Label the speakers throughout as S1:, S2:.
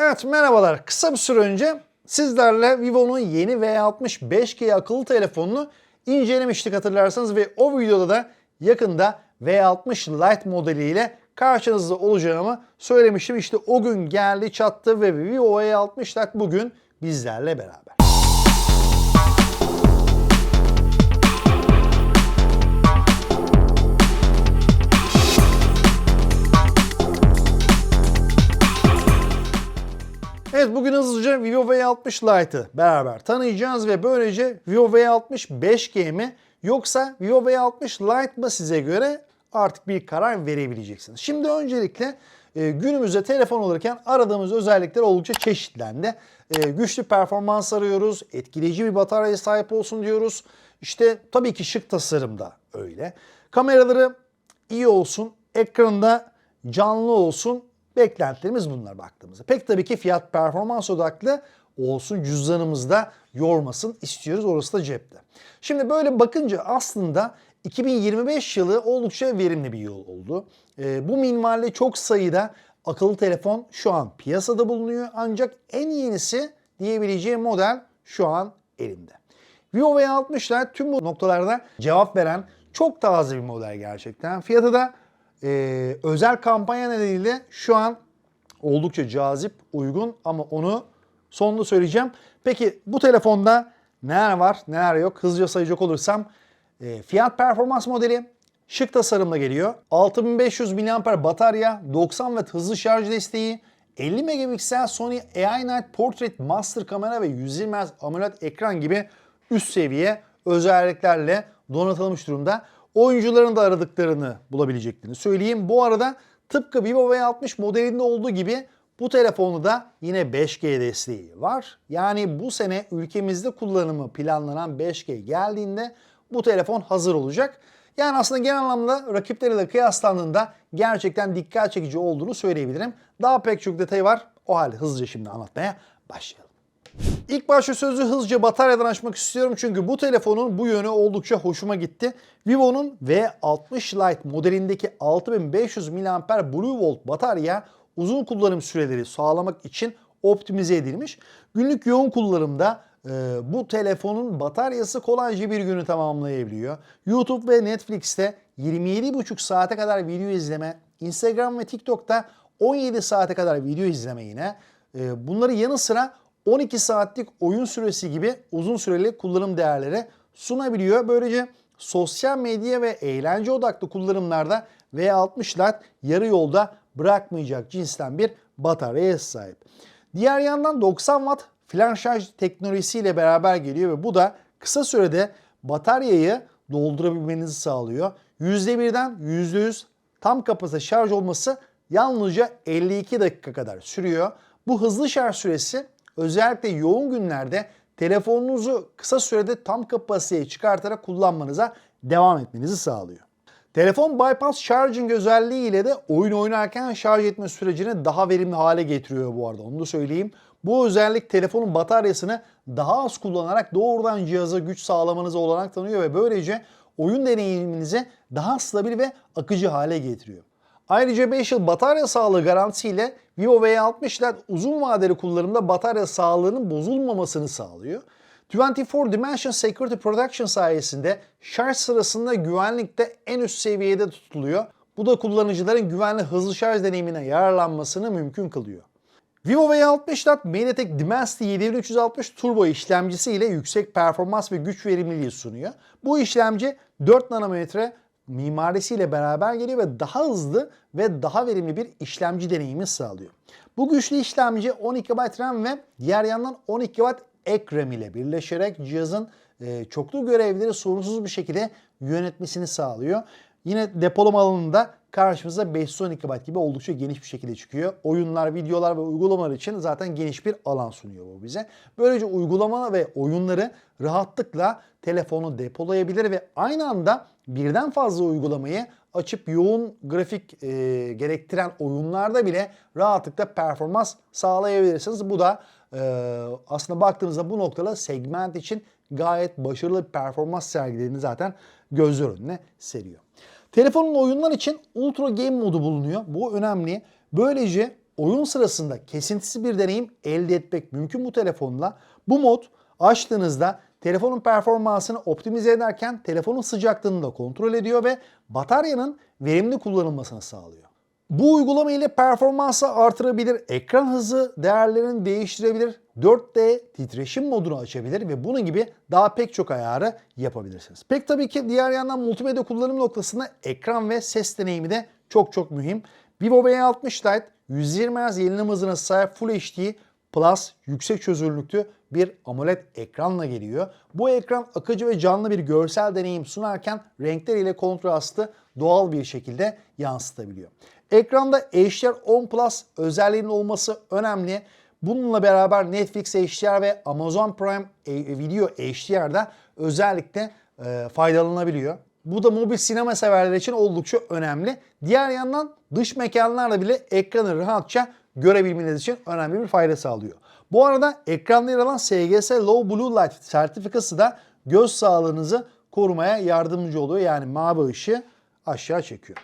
S1: Evet merhabalar. Kısa bir süre önce sizlerle Vivo'nun yeni V60 5G akıllı telefonunu incelemiştik hatırlarsanız ve o videoda da yakında V60 Lite modeliyle karşınızda olacağımı söylemiştim. İşte o gün geldi çattı ve Vivo V60 Lite bugün bizlerle beraber. Bugün hızlıca Vivo V60 Lite'ı beraber tanıyacağız ve böylece Vivo V60 5G mi yoksa Vivo V60 Lite mı size göre artık bir karar verebileceksiniz. Şimdi öncelikle e, günümüzde telefon alırken aradığımız özellikler oldukça çeşitlendi. E, güçlü performans arıyoruz, etkileyici bir bataryaya sahip olsun diyoruz. İşte tabii ki şık tasarımda öyle. Kameraları iyi olsun, ekranda canlı olsun, Beklentilerimiz bunlar baktığımızda. Pek tabii ki fiyat performans odaklı olsun cüzdanımızda yormasın istiyoruz orası da cepte. Şimdi böyle bakınca aslında 2025 yılı oldukça verimli bir yıl oldu. Ee, bu minvalde çok sayıda akıllı telefon şu an piyasada bulunuyor ancak en yenisi diyebileceğim model şu an elimde. Vivo V60'lar tüm bu noktalarda cevap veren çok taze bir model gerçekten. Fiyatı da e, özel kampanya nedeniyle şu an oldukça cazip, uygun ama onu sonunda söyleyeceğim. Peki bu telefonda neler var, neler yok? Hızlıca sayacak olursam e, fiyat performans modeli şık tasarımla geliyor. 6500 mAh batarya, 90 Watt hızlı şarj desteği, 50 megapiksel Sony AI Night Portrait Master kamera ve 120 Hz AMOLED ekran gibi üst seviye özelliklerle donatılmış durumda oyuncuların da aradıklarını bulabileceklerini söyleyeyim. Bu arada tıpkı Vivo V60 modelinde olduğu gibi bu telefonda da yine 5G desteği var. Yani bu sene ülkemizde kullanımı planlanan 5G geldiğinde bu telefon hazır olacak. Yani aslında genel anlamda rakipleriyle kıyaslandığında gerçekten dikkat çekici olduğunu söyleyebilirim. Daha pek çok detay var. O halde hızlıca şimdi anlatmaya başlayalım. İlk başta sözü hızlıca bataryadan açmak istiyorum çünkü bu telefonun bu yönü oldukça hoşuma gitti. Vivo'nun V60 Lite modelindeki 6500 mAh Blue Volt batarya uzun kullanım süreleri sağlamak için optimize edilmiş. Günlük yoğun kullanımda e, bu telefonun bataryası kolayca bir günü tamamlayabiliyor. YouTube ve Netflix'te 27,5 saate kadar video izleme, Instagram ve TikTok'ta 17 saate kadar video izleme yine. E, bunları yanı sıra 12 saatlik oyun süresi gibi uzun süreli kullanım değerleri sunabiliyor. Böylece sosyal medya ve eğlence odaklı kullanımlarda V60 Lite yarı yolda bırakmayacak cinsten bir bataryaya sahip. Diğer yandan 90 Watt flash şarj teknolojisiyle beraber geliyor ve bu da kısa sürede bataryayı doldurabilmenizi sağlıyor. %1'den %100 tam kapasite şarj olması yalnızca 52 dakika kadar sürüyor. Bu hızlı şarj süresi özellikle yoğun günlerde telefonunuzu kısa sürede tam kapasiteye çıkartarak kullanmanıza devam etmenizi sağlıyor. Telefon bypass charging özelliği ile de oyun oynarken şarj etme sürecini daha verimli hale getiriyor bu arada onu da söyleyeyim. Bu özellik telefonun bataryasını daha az kullanarak doğrudan cihaza güç sağlamanıza olanak tanıyor ve böylece oyun deneyiminizi daha stabil ve akıcı hale getiriyor. Ayrıca 5 yıl batarya sağlığı garantisiyle Vivo V60 Lite uzun vadeli kullanımda batarya sağlığının bozulmamasını sağlıyor. 24 Dimension Security Protection sayesinde şarj sırasında güvenlikte en üst seviyede tutuluyor. Bu da kullanıcıların güvenli hızlı şarj deneyimine yararlanmasını mümkün kılıyor. Vivo V60 Lite MediaTek Dimensity 7360 Turbo işlemcisi ile yüksek performans ve güç verimliliği sunuyor. Bu işlemci 4 nanometre mimarisiyle beraber geliyor ve daha hızlı ve daha verimli bir işlemci deneyimi sağlıyor. Bu güçlü işlemci 12 GB RAM ve diğer yandan 12 GB ek RAM ile birleşerek cihazın e, çoklu görevleri sorunsuz bir şekilde yönetmesini sağlıyor. Yine depolama alanında karşımıza 512 GB gibi oldukça geniş bir şekilde çıkıyor. Oyunlar, videolar ve uygulamalar için zaten geniş bir alan sunuyor bu bize. Böylece uygulama ve oyunları rahatlıkla telefonu depolayabilir ve aynı anda birden fazla uygulamayı açıp yoğun grafik e, gerektiren oyunlarda bile rahatlıkla performans sağlayabilirsiniz. Bu da e, aslında baktığımızda bu noktada segment için gayet başarılı bir performans sergilediğini zaten gözler önüne seriyor. Telefonun oyunlar için Ultra Game modu bulunuyor. Bu önemli. Böylece oyun sırasında kesintisiz bir deneyim elde etmek mümkün bu telefonla. Bu mod açtığınızda telefonun performansını optimize ederken telefonun sıcaklığını da kontrol ediyor ve bataryanın verimli kullanılmasını sağlıyor. Bu uygulama ile performansı artırabilir, ekran hızı değerlerini değiştirebilir, 4D titreşim modunu açabilir ve bunun gibi daha pek çok ayarı yapabilirsiniz. Pek tabii ki diğer yandan multimedya kullanım noktasında ekran ve ses deneyimi de çok çok mühim. Vivo V60 Lite 120 Hz yenilim hızına sahip Full HD Plus yüksek çözünürlüklü bir AMOLED ekranla geliyor. Bu ekran akıcı ve canlı bir görsel deneyim sunarken renkler ile kontrastı doğal bir şekilde yansıtabiliyor. Ekranda HDR10 Plus özelliğinin olması önemli. Bununla beraber Netflix HDR ve Amazon Prime Video HDR'da özellikle e, faydalanabiliyor. Bu da mobil sinema severler için oldukça önemli. Diğer yandan dış mekanlarda bile ekranı rahatça görebilmeniz için önemli bir fayda sağlıyor. Bu arada ekranda yer alan SGS Low Blue Light sertifikası da göz sağlığınızı korumaya yardımcı oluyor. Yani mavi ışığı aşağı çekiyor.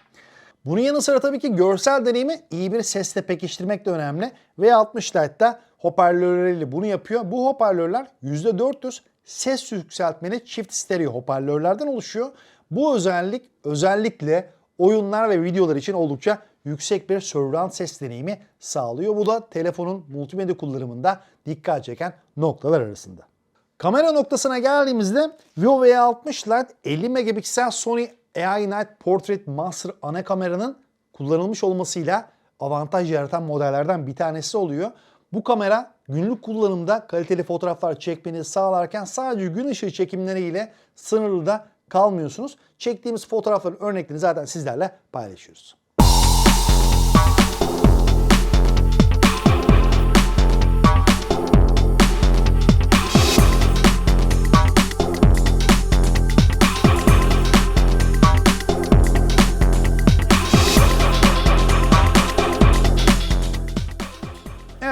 S1: Bunun yanı sıra tabii ki görsel deneyimi iyi bir sesle pekiştirmek de önemli. V60 Lite'da hoparlörleriyle bunu yapıyor. Bu hoparlörler %400 ses yükseltmeli çift stereo hoparlörlerden oluşuyor. Bu özellik özellikle oyunlar ve videolar için oldukça yüksek bir surround ses deneyimi sağlıyor. Bu da telefonun multimedya kullanımında dikkat çeken noktalar arasında. Kamera noktasına geldiğimizde Vivo V60 Lite 50 megapiksel Sony AI Night Portrait Master ana kameranın kullanılmış olmasıyla avantaj yaratan modellerden bir tanesi oluyor. Bu kamera günlük kullanımda kaliteli fotoğraflar çekmenizi sağlarken sadece gün ışığı çekimleriyle sınırlı da kalmıyorsunuz. Çektiğimiz fotoğrafların örneklerini zaten sizlerle paylaşıyoruz.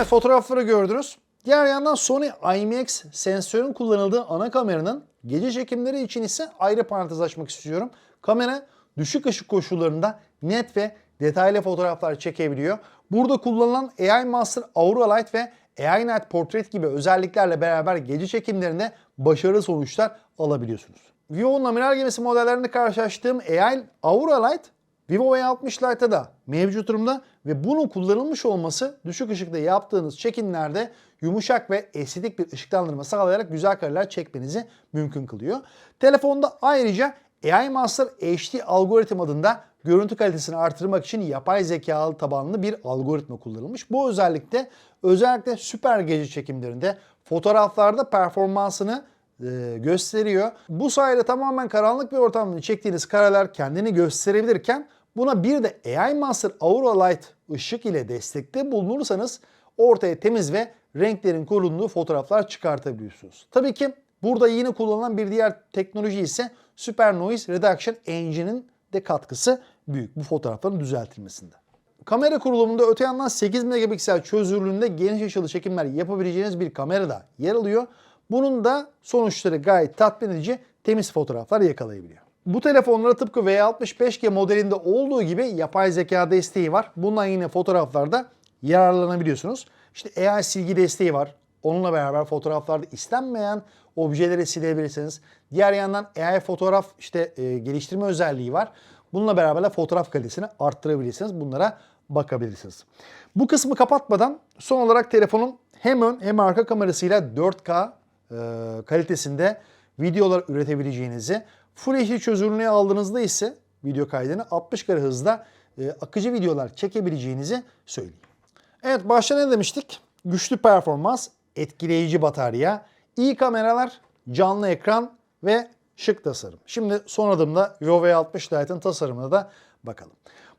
S1: Evet fotoğrafları gördünüz. Diğer yandan Sony IMX sensörün kullanıldığı ana kameranın gece çekimleri için ise ayrı parantez açmak istiyorum. Kamera düşük ışık koşullarında net ve detaylı fotoğraflar çekebiliyor. Burada kullanılan AI Master Aura Light ve AI Night Portrait gibi özelliklerle beraber gece çekimlerinde başarılı sonuçlar alabiliyorsunuz. Vivo'nun amiral gemisi modellerinde karşılaştığım AI Aura Light Vivo V60 Lite'da da mevcut durumda ve bunun kullanılmış olması düşük ışıkta yaptığınız çekimlerde yumuşak ve estetik bir ışıklandırma sağlayarak güzel kareler çekmenizi mümkün kılıyor. Telefonda ayrıca AI Master HD algoritma adında görüntü kalitesini artırmak için yapay zekalı tabanlı bir algoritma kullanılmış. Bu özellikle özellikle süper gece çekimlerinde fotoğraflarda performansını e, gösteriyor. Bu sayede tamamen karanlık bir ortamda çektiğiniz kareler kendini gösterebilirken buna bir de AI Master Aura Light ışık ile destekte bulunursanız ortaya temiz ve renklerin korunduğu fotoğraflar çıkartabiliyorsunuz. Tabii ki burada yine kullanılan bir diğer teknoloji ise Super Noise Reduction Engine'in de katkısı büyük bu fotoğrafların düzeltilmesinde. Kamera kurulumunda öte yandan 8 megapiksel çözünürlüğünde geniş açılı çekimler yapabileceğiniz bir kamera da yer alıyor. Bunun da sonuçları gayet tatmin edici temiz fotoğraflar yakalayabiliyor. Bu telefonlara tıpkı V65G modelinde olduğu gibi yapay zeka desteği var. Bundan yine fotoğraflarda yararlanabiliyorsunuz. İşte AI silgi desteği var. Onunla beraber fotoğraflarda istenmeyen objeleri silebilirsiniz. Diğer yandan AI fotoğraf işte e, geliştirme özelliği var. Bununla beraber de fotoğraf kalitesini arttırabilirsiniz. Bunlara bakabilirsiniz. Bu kısmı kapatmadan son olarak telefonun hem ön hem arka kamerasıyla 4K e, kalitesinde videolar üretebileceğinizi, Full HD çözünürlüğe aldığınızda ise video kaydını 60 kare hızda e, akıcı videolar çekebileceğinizi söyleyeyim. Evet başta ne demiştik? Güçlü performans, etkileyici batarya, iyi kameralar, canlı ekran ve şık tasarım. Şimdi son adımda Vivo V60 Lite'ın tasarımına da bakalım.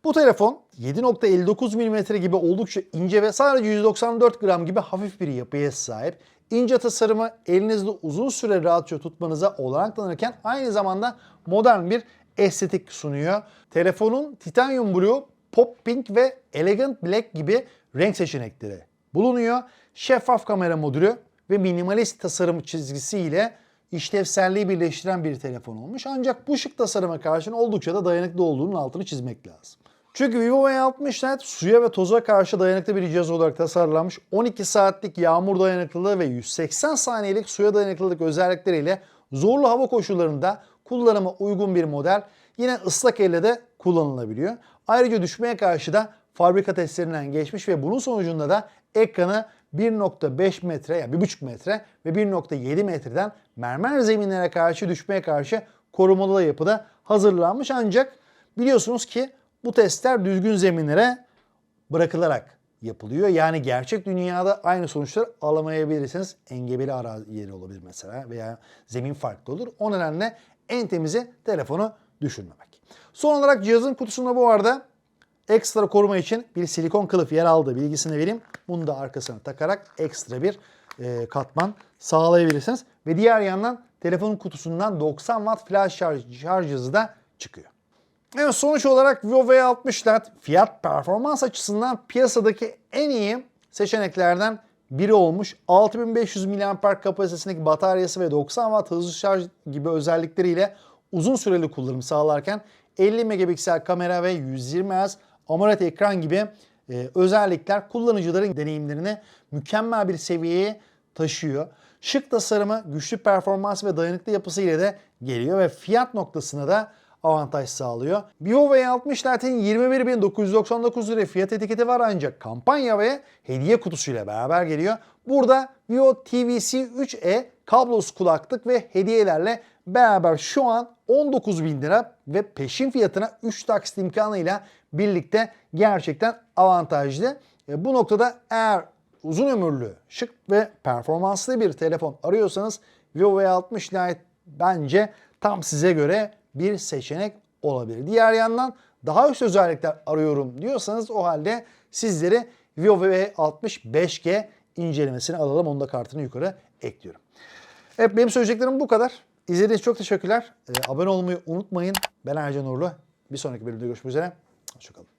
S1: Bu telefon 7.59 mm gibi oldukça ince ve sadece 194 gram gibi hafif bir yapıya sahip. İnce tasarımı elinizde uzun süre rahatça tutmanıza olanak tanırken aynı zamanda modern bir estetik sunuyor. Telefonun Titanium Blue, Pop Pink ve Elegant Black gibi renk seçenekleri bulunuyor. Şeffaf kamera modülü ve minimalist tasarım çizgisiyle işlevselliği birleştiren bir telefon olmuş. Ancak bu şık tasarıma karşın oldukça da dayanıklı olduğunun altını çizmek lazım. Çünkü Vivo V60 Lite suya ve toza karşı dayanıklı bir cihaz olarak tasarlanmış. 12 saatlik yağmur dayanıklılığı ve 180 saniyelik suya dayanıklılık özellikleriyle zorlu hava koşullarında kullanıma uygun bir model. Yine ıslak elle de kullanılabiliyor. Ayrıca düşmeye karşı da fabrika testlerinden geçmiş ve bunun sonucunda da ekranı 1.5 metre yani 1.5 metre ve 1.7 metreden mermer zeminlere karşı düşmeye karşı korumalı yapıda hazırlanmış ancak biliyorsunuz ki bu testler düzgün zeminlere bırakılarak yapılıyor. Yani gerçek dünyada aynı sonuçları alamayabilirsiniz. Engebeli arazi yeri olabilir mesela veya zemin farklı olur. O nedenle en temizi telefonu düşürmemek. Son olarak cihazın kutusunda bu arada ekstra koruma için bir silikon kılıf yer aldığı bilgisini vereyim. Bunu da arkasına takarak ekstra bir e, katman sağlayabilirsiniz. Ve diğer yandan telefonun kutusundan 90 watt flash şarj, şarj hızı da çıkıyor. Evet sonuç olarak Vivo V60 Lite fiyat performans açısından piyasadaki en iyi seçeneklerden biri olmuş. 6500 mAh kapasitesindeki bataryası ve 90 Watt hızlı şarj gibi özellikleriyle uzun süreli kullanım sağlarken 50 megapiksel kamera ve 120 Hz AMOLED ekran gibi e, özellikler kullanıcıların deneyimlerini mükemmel bir seviyeye taşıyor. Şık tasarımı, güçlü performans ve dayanıklı yapısı ile de geliyor ve fiyat noktasına da avantaj sağlıyor. Vivo V60 Lite'in 21.999 lira fiyat etiketi var ancak kampanya ve hediye kutusuyla beraber geliyor. Burada Vivo TVC 3e kablosuz kulaklık ve hediyelerle beraber şu an 19.000 lira ve peşin fiyatına 3 taksit imkanıyla birlikte gerçekten avantajlı. E, Bu noktada eğer uzun ömürlü, şık ve performanslı bir telefon arıyorsanız Vivo V60 Lite bence tam size göre bir seçenek olabilir. Diğer yandan daha üst özellikler arıyorum diyorsanız o halde sizleri Vivo V60 5G incelemesini alalım. Onun da kartını yukarı ekliyorum. Evet benim söyleyeceklerim bu kadar. İzlediğiniz için çok teşekkürler. Ee, abone olmayı unutmayın. Ben Ercan Uğurlu. Bir sonraki bölümde görüşmek üzere. Hoşçakalın.